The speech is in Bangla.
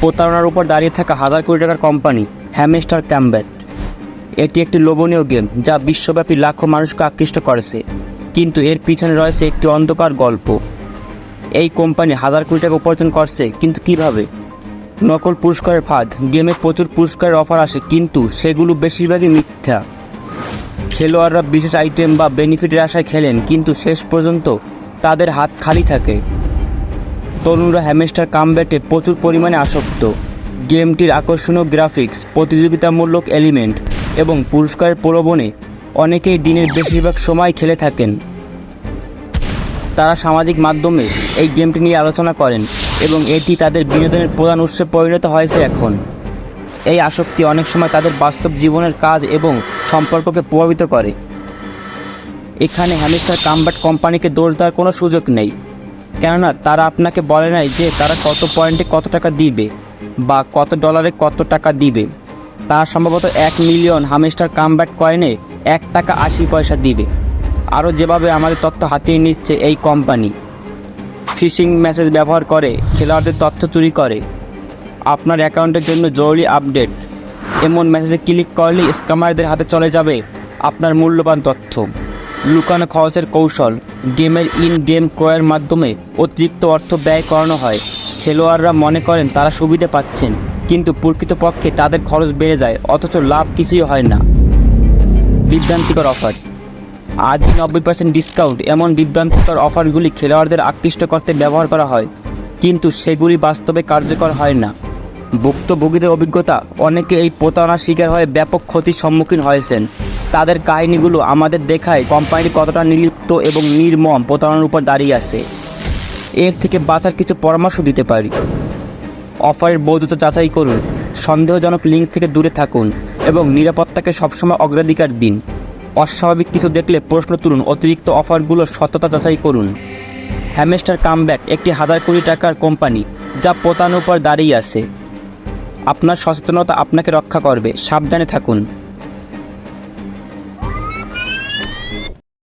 প্রতারণার উপর দাঁড়িয়ে থাকা হাজার কোটি টাকার কোম্পানি হ্যামেস্টার ক্যাম্বেট এটি একটি লোভনীয় গেম যা বিশ্বব্যাপী লাখো মানুষকে আকৃষ্ট করেছে, কিন্তু এর পিছনে রয়েছে একটি অন্ধকার গল্প। এই কোম্পানি হাজার কোটি টাকা উপার্জন করছে, কিন্তু কীভাবে? নকল পুরস্কারের ফাঁদ, গেমে প্রচুর পুরস্কারের অফার আসে, কিন্তু সেগুলো বেশিরভাগই মিথ্যা। খেলোয়াড়রা বিশেষ আইটেম বা বেনিফিটের আশায় খেলেন, কিন্তু শেষ পর্যন্ত তাদের হাত খালি থাকে। তরুণরা হ্যামেস্টার কামব্যাটে প্রচুর পরিমাণে আসক্ত। গেমটির আকর্ষণীয় গ্রাফিক্স প্রতিযোগিতামূলক এলিমেন্ট এবং পুরস্কারের প্রলোভনে অনেকেই দিনের বেশিরভাগ সময় খেলে থাকেন। তারা সামাজিক মাধ্যমে এই গেমটি নিয়ে আলোচনা করেন এবং এটি তাদের বিনোদনের প্রধান উৎসে পরিণত হয়েছে এখন। এই আসক্তি অনেক সময় তাদের বাস্তব জীবনের কাজ এবং সম্পর্ককে প্রভাবিত করে। এখানে হ্যামিস্টার কামব্যাট কোম্পানিকে দোষ দেওয়ার কোনো সুযোগ নেই। কেননা তারা আপনাকে বলে নাই যে তারা কত পয়েন্টে কত টাকা দিবে বা কত ডলারে কত টাকা দিবে। তারা সম্ভবত এক মিলিয়ন হামেস্টার কামব্যাট কয়েনে এক টাকা আশি পয়সা দিবে। আরও যেভাবে আমাদের তথ্য হাতিয়ে নিচ্ছে এই কোম্পানি। ফিশিং মেসেজ ব্যবহার করে, খেলোয়াড়দের তথ্য চুরি করে। আপনার অ্যাকাউন্টের জন্য জরুরি আপডেট। এমন মেসেজে ক্লিক করলেই স্ক্যামারদের হাতে চলে যাবে আপনার মূল্যবান তথ্য। লুকানো খরচের কৌশল। গেমের ইন গেম ক্রয়ের মাধ্যমে অতিরিক্ত অর্থ ব্যয় করানো হয়। খেলোয়াড়রা মনে করেন তারা সুবিধে পাচ্ছেন, কিন্তু প্রকৃতপক্ষে তাদের খরচ বেড়ে যায়, অথচ লাভ কিছুই হয় না। বিভ্রান্তিকর অফার। আজই নব্বই পার্সেন্ট ডিসকাউন্ট এমন বিভ্রান্তিকর অফারগুলি খেলোয়াড়দের আকৃষ্ট করতে ব্যবহার করা হয়, কিন্তু সেগুলি বাস্তবে কার্যকর হয় না। ভুক্তভোগীদের অভিজ্ঞতা, অনেকে এই প্রতারণার শিকার হয়ে ব্যাপক ক্ষতির সম্মুখীন হয়েছেন। তাদের কাহিনীগুলো আমাদের দেখায় কোম্পানিটি কতটা নির্লিপ্ত এবং নির্মম প্রতারণার উপর দাঁড়িয়ে আছে। এর থেকে বাঁচার কিছু পরামর্শ দিতে পারি। অফারের বৈধতা যাচাই করুন, সন্দেহজনক লিঙ্ক থেকে দূরে থাকুন এবং নিরাপত্তাকে সবসময় অগ্রাধিকার দিন। অস্বাভাবিক কিছু দেখলে প্রশ্ন তুলুন, অতিরিক্ত অফারগুলোর সত্যতা যাচাই করুন। হ্যামেস্টার কামব্যাক, একটি হাজার কোটি টাকার কোম্পানি যা প্রতারণার উপর দাঁড়িয়ে আছে। আপনার সচেতনতা আপনাকে রক্ষা করবে, সাবধানে থাকুন।